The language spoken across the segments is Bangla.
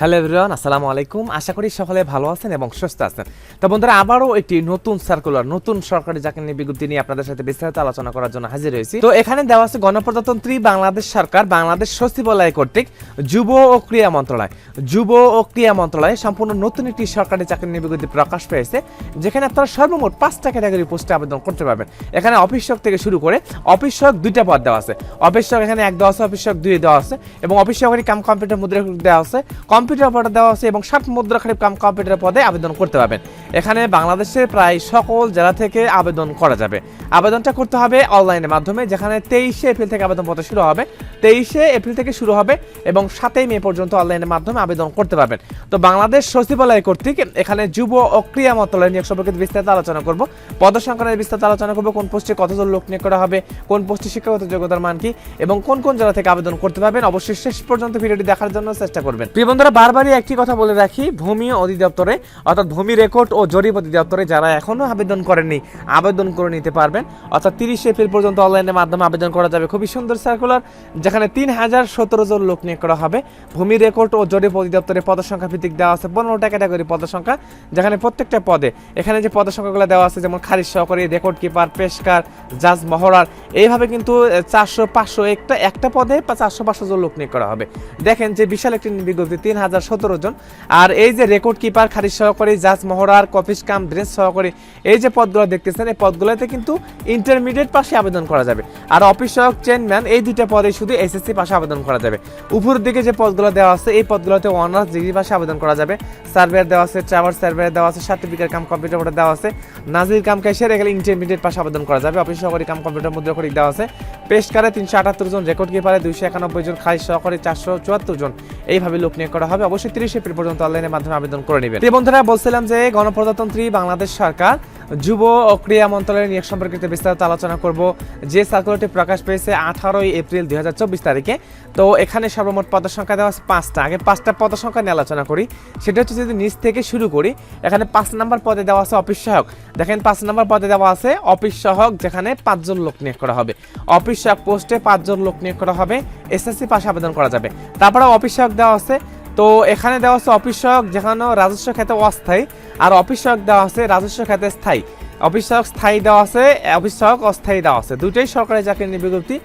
হ্যালো এভরিওয়ান, আসসালামু আলাইকুম। আশা করি সকলে ভালো আছেন এবং সুস্থ আছেন। তো বন্ধুরা, আবারও একটি নতুন সার্কুলার নতুন সরকারি চাকরি নিয়ে বিজ্ঞপ্তি নিয়ে আপনাদের সাথে বিস্তারিত আলোচনা করার জন্য হাজির হয়েছি। তো এখানে দেওয়া আছে গণপ্রজাতন্ত্রী বাংলাদেশ সরকার, বাংলাদেশ সচিবালয় কর্তৃক যুব ও ক্রীড়া মন্ত্রণালয়। যুব ও ক্রীড়া মন্ত্রণালয় সম্পূর্ণ নতুন একটি সরকারি চাকরি নিয়ে বিজ্ঞপ্তি প্রকাশ পেয়েছে, যেখানে আপনারা সর্বমোট পাঁচটা ক্যাটাগরি পোস্টে আবেদন করতে পারবেন। এখানে অফিস থেকে শুরু করে অফিস সহক দুইটা পদ দেওয়া আছে। অফিস এখানে এক দেওয়া আছে, অফিস সহক দুই দেওয়া আছে এবং অফিস কাম কম্পিউটার মুদ্রা দেওয়া আছে। কম্পিউটার পদে দেওয়া আছে এবং ষাট মুদ্রা খারিফ কাম কম্পিউটার পদে আবেদন করতে পারবেন। এখানে বাংলাদেশের প্রায় সকল জেলা থেকে আবেদন করা যাবে। আবেদনটা করতে হবে অনলাইনের মাধ্যমে, যেখানে তেইশে এপ্রিল থেকে আবেদনপত্র শুরু হবে। তেইশে এপ্রিল থেকে শুরু হবে এবং সাতই মে পর্যন্ত অনলাইনের মাধ্যমে আবেদন করতে পারবেন। তো বাংলাদেশ সচিবালয় কর্তৃক এখানে যুব ও ক্রীড়া মন্ত্রণালয় নিয়োগ সম্পর্কে বিস্তারিত আলোচনা করব। পদসংখ্যা নিয়ে বিস্তারিত আলোচনা করব, কোন পোস্টে কতজন লোক নিয়োগ করা হবে, কোন পোস্টে শিক্ষাগত যোগ্যতার মান কি, এবং কোন কোন জেলা থেকে আবেদন করতে পারবেন। অবশ্যই শেষ পর্যন্ত ভিডিওটি দেখার জন্য চেষ্টা করবেন। প্রিয় বন্ধুরা বারবারই একটি কথা বলে রাখি, ভূমি অধিদপ্তরে, অর্থাৎ ভূমি রেকর্ড ও জরিপ অধিদপ্তরে যারা এখনও আবেদন করেননি, আবেদন করে নিতে পারবেন। অর্থাৎ তিরিশে এপ্রিল পর্যন্ত অনলাইনের মাধ্যমে আবেদন করা যাবে। খুবই সুন্দর সার্কুলার যেখানে তিন হাজার সতেরো জন লোক নিয়োগ করা হবে। ভূমি রেকর্ড ও জরিপ অধিদপ্তরে পদসংখ্যা ভিত্তিক দেওয়া আছে পনেরোটা ক্যাটাগরি পদসংখ্যা, যেখানে প্রত্যেকটা পদে, এখানে যে পদসংখ্যাগুলো দেওয়া আছে, যেমন খারিজ সহকারী রেকর্ড কিপার পেশকার জাজ মহড়ার এইভাবে কিন্তু চারশো, পাঁচশো একটা একটা পদে চারশো, পাঁচশো জন লোক নিয়োগ করা হবে। দেখেন যে বিশাল একটি বিজ্ঞপ্তি, তিন হাজার সতেরো জন। আর এই যে রেকর্ড কিপার খারিজ সহকারী জাজ মহড়ার কফিস কাম ড্রেস সহকারী, এই যে পদগুলো দেখতেছেন, এই পদগুলোতে কিন্তু ইন্টারমিডিয়েট পাশে আবেদন করা যাবে। আর অফিস সহক চেয়ারম্যান এই দুইটা পদে শুধু এসএসসি পাশে আবেদন করা যাবে। উপরের দিকে যে পদগুলো দেওয়া আছে, এই পদগুলোতে অনার্স ডিগ্রি পাশে আবেদন করা যাবে। সার্ভেয়ার দেওয়া আছে ট্রাভার সার্ভেয়ার দেওয়া আছে সার্টিফিকেট কাম কম্পিউটার বোর্ডে দেওয়া আছে। নাজির কাম ক্যাশিয়ার এখানে ইন্টারমিডিয়েট পাশে আবেদন করা যাবে। অফিস সহকারী কাম কম্পিউটার মুদ্রা করি দেওয়া আছে। পেশকারে তিনশো আটাত্তর জন রেকর্ড কিপারে দুইশো একানব্বই জন, খারিজ সহকারী চারশো চুয়াত্তর জন। এইভাবে লোক নিয়োগ করা হবে অবশ্যই তিরিশ এপ্রিল পর্যন্ত অনলাইনের মাধ্যমে আবেদন করে নেবেন। বন্ধুরা, বলছিলাম যে গণপ্রজাতন্ত্রী বাংলাদেশ সরকার যুব ও ক্রীড়া মন্ত্রণালয়ের নিয়োগ সম্পর্কিত বিস্তারিত আলোচনা করব। যে সার্কুলারটি প্রকাশ পেয়েছে আঠারোই এপ্রিল দুই তারিখে। তো এখানে সর্বমোট পদের সংখ্যা দেওয়া আছে পাঁচটা। আগে পাঁচটা পদের সংখ্যা নিয়ে আলোচনা করি। সেটা হচ্ছে যদি নিচ থেকে শুরু করি, এখানে পাঁচ নাম্বার পদে দেওয়া আছে অফিস সহায়ক। দেখেন পাঁচ নাম্বার পদে দেওয়া আছে অফিস সহায়ক, যেখানে পাঁচজন লোক নিয়োগ করা হবে। অফিস সহায়ক পোস্টে পাঁচজন লোক নিয়োগ করা হবে। এসএসসি পাশে আবেদন করা যাবে। তারপরে অফিস সহায়ক দেওয়া আছে তো এখানে দেওয়া হচ্ছে অফিস সহায়ক যেখানে রাজস্ব খাতে অস্থায়ী, আর অফিস সহায়ক দেওয়া আছে রাজস্ব খাতে স্থায়ী। অফিস সহায়ক স্থায়ী দেওয়া আছে অফিস সহায়ক অস্থায়ী দেওয়া আছে দুটোই সরকারি চাকরি নিয়ে বিজ্ঞপ্তি,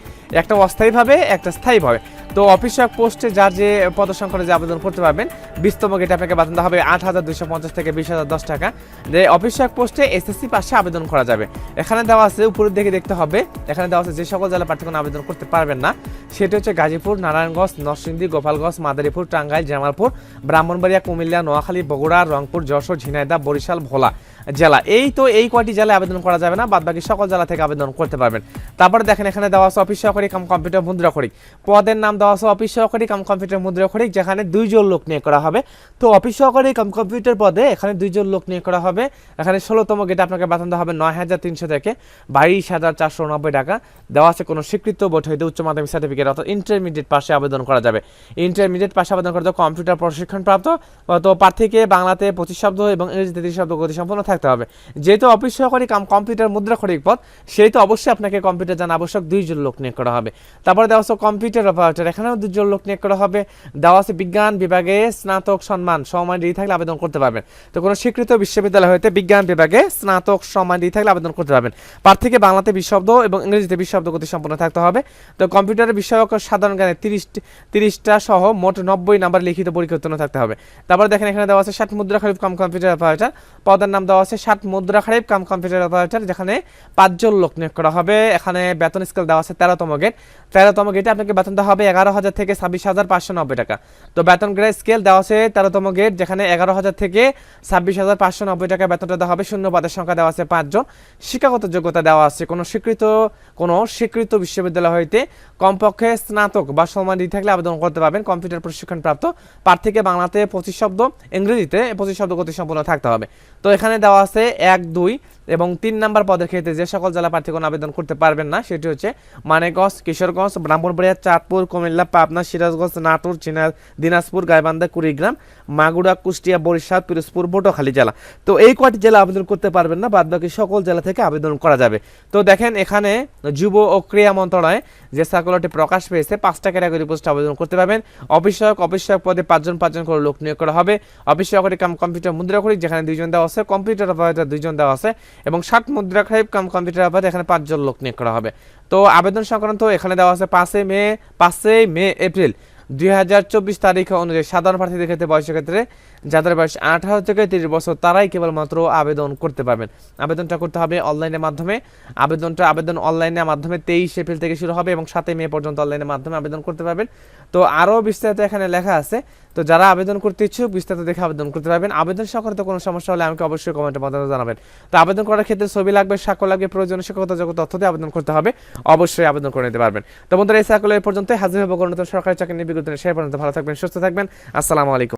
একটা অস্থায়ীভাবে, একটা স্থায়ীভাবে। তো অফিস সহায়ক পোস্টে যার যে পদসংখ্যানে যে আবেদন করতে পারবেন বিশতম গেটে আপনাকে বেতন হবে আট হাজার দুইশো পঞ্চাশ থেকে বিশ হাজার দশ টাকা। যে অফিস সহায়ক পোস্টে এসএসসি পাশে আবেদন করা যাবে। এখানে দেওয়া আছে, উপরের দিকে দেখতে হবে, এখানে দেওয়া আছে যে সকল জেলা প্রার্থীগণ আবেদন করতে পারবেন না। সেটি হচ্ছে গাজীপুর, নারায়ণগঞ্জ, নরসিংদী, গোপালগঞ্জ, মাদারীপুর, টাঙ্গাইল, জামালপুর, ব্রাহ্মণবাড়িয়া, কুমিল্লা, নোয়াখালী, বগুড়া, রংপুর, যশোর ঝিনাইদা বরিশাল, ভোলা জেলা। এই তো এই কয়টি জেলায় আবেদন করা যাবে না বাদ বাকি সকল জেলা থেকে আবেদন করতে পারবেন। তারপরে দেখেন এখানে দেওয়া আছে অফিস সহকারী, কাম কম্পিউটার করি। পদের নাম দেওয়া আছে অফিস সহকারী কাম কম্পিউটার মুদ্রাক্ষরিক, যেখানে দুইজন লোক নিয়োগ করা হবে। তো অফিস সহকারী কাম কম্পিউটার পদে এখানে দুইজন লোক নিয়োগ করা হবে। এখানে ষোলোতম গেটে আপনাকে বেতন দেওয়া হবে নয় হাজার তিনশো থেকে বাইশ হাজার চারশো নব্বই টাকা। দেওয়া আছে কোনো স্বীকৃত বোর্ড হইতে উচ্চ মাধ্যমিক সার্টিফিকেট অর্থাৎ ইন্টারমিডিয়েট পাশে আবেদন করা যাবে। ইন্টারমিডিয়েট পাশে আবেদন করতে কম্পিউটার প্রশিক্ষণ প্রাপ্ত, তো প্রার্থীকে বাংলাতে পঁচিশ শব্দ এবং ইংরেজিতে তিরিশ শব্দ গতি সম্পন্ন থাকতে হবে। যেহেতু অফিস সহকারী কাম কম্পিউটার মুদ্রা খরিক পদ, সেই তো অবশ্যই আপনাকে কম্পিউটার জানা আবশ্যক, দুইজন লোক নিয়োগ করা হবে। তারপরে দেওয়া আছে কম্পিউটার অপারেটর এখানেও দুজন লোক নিয়োগ করা হবে। দেওয়া আছে বিজ্ঞান বিভাগে স্নাতক সম্মান সম্মান দিয়ে থাকলে আবেদন করতে পারবেন। তো কোনো স্বীকৃত বিশ্ববিদ্যালয় হইতে বিজ্ঞান বিভাগে স্নাতক সময় দিয়ে থাকলে আবেদন করতে পারবেন। প্রার্থীকে বাংলাতে বিশ শব্দ এবং ইংরেজিতে বিশব্দ গতি সম্পন্ন থাকতে হবে। তো কম্পিউটারের বিষয়ক সাধারণ জ্ঞানে তিরিশ তিরিশটা সহ মোট নব্বই নাম্বার লিখিত উত্তীর্ণ থাকতে হবে। তারপরে দেখেন এখানে দেওয়া আছে ষাট মুদ্রা খারিফ কাম কম্পিউটার অপারেটর। পদের নাম দেওয়া আছে ষাট মুদ্রা খারিফ কাম কম্পিউটার অপারেটর, যেখানে পাঁচজন লোক নিয়োগ করা হবে। এখানে বেতন স্কেল দেওয়া আছে তেরোতম গেট তেরোতম গেটে আপনাকে বেতন দেওয়া হবে এগারো হাজার থেকে ছাব্বিশ হাজার পাঁচশো নব্বই টাকা। তো বেতন গ্রেড স্কেল দেওয়া আছে তেরোতম গেট যেখানে এগারো হাজার থেকে ছাব্বিশ হাজার পাঁচশো নব্বই টাকা বেতনটা দেওয়া হবে। শূন্য পদের সংখ্যা দেওয়া আছে পাঁচজন। শিক্ষাগত যোগ্যতা দেওয়া আছে। কোনো স্বীকৃত কোনো স্বীকৃত বিশ্ববিদ্যালয় হইতে কমপক্ষে স্নাতক বা দিয়ে থাকলে আবেদন করতে পারবেন। কম্পিউটার প্রশিক্ষণ প্রাপ্ত প্রার্থীকে বাংলাতে পঁচিশ শব্দ, ইংরেজিতে পঁচিশ শব্দ গতি সম্পন্ন থাকতে হবে। তো এখানে দেওয়া আছে এক, দুই এবং তিন নাম্বার পদের ক্ষেত্রে যে সকল জেলা প্রার্থীগণ আবেদন করতে পারবেন না, সেটি হচ্ছে মানেগঞ্জ কিশোরগঞ্জ, ব্রাহ্মণবাড়িয়া, চাঁদপুর, কুমিল্লা পাবনা, সিরাজগঞ্জ, নাটোর, চিনা দিনাজপুর, গাইবান্ধা, কুড়িগ্রাম, মাগুরা, কুষ্টিয়া, বরিশাল, পিরোজপুর, বটখালী জেলা। তো এই কয়টি জেলা আবেদন করতে পারবেন না বাদ বাকি সকল জেলা থেকে আবেদন করা যাবে। তো দেখেন, এখানে যুব ও ক্রীড়া মন্ত্রণালয় যে সার্কুলারটি প্রকাশ পেয়েছে, পাঁচটা ক্যাটাগরি পোস্টে আবেদন করতে পারবেন। অফিস সহায়ক অফিস পদে পাঁচজন পাঁচজন করে লোক নিয়োগ করা হবে। অফিস সহকারী কাম কম্পিউটার মুদ্রা করি, যেখানে দুইজন দেওয়া আছে কম্পিউটার অপারেটর দুইজন দেওয়া আছে, এবং ষাট মুদ্রা খারিপ কাম কম্পিউটার অপারেটর, এখানে পাঁচজন লোক নিয়োগ করা হবে। তো আবেদন সংক্রান্ত এখানে দেওয়া আছে পাঁচই মে পাঁচই মে এপ্রিল দুই হাজার চব্বিশ তারিখ অনুযায়ী সাধারণ প্রার্থীদের ক্ষেত্রে বয়সের ক্ষেত্রে যাদের বয়স আঠারো থেকে তিরিশ বছর, তারাই কেবলমাত্র আবেদন করতে পারবেন। আবেদনটা করতে হবে অনলাইনের মাধ্যমে। আবেদনটা, আবেদন অনলাইনের মাধ্যমে তেইশ এপ্রিল থেকে শুরু হবে এবং সাতই মে পর্যন্ত অনলাইনের মাধ্যমে আবেদন করতে পারবেন। তো আরও বিস্তারিত এখানে লেখা আছে তো যারা আবেদন করতে ইচ্ছুক, বিস্তারিত দেখে আবেদন করতে পারবেন। আবেদন সংক্রান্ত কোনো সমস্যা হলে আমাকে অবশ্যই কমেন্টের মাধ্যমে জানাবেন। তো আবেদন করার ক্ষেত্রে ছবি লাগবে স্বাক্ষর লাগবে, প্রয়োজনীয় শিক্ষকতা যোগ্য তথ্য দিয়ে আবেদন করতে হবে। অবশ্যই আবেদন করে নিতে পারবেন। তো বন্ধুরা, এই সার্কুলার এই পর্যন্ত হাজির হব কোনো সরকারি চাকরি নিয়ে বিজ্ঞপ্তি সেই পর্যন্ত। ভালো থাকবেন, সুস্থ থাকবেন। আসসালামু আলাইকুম।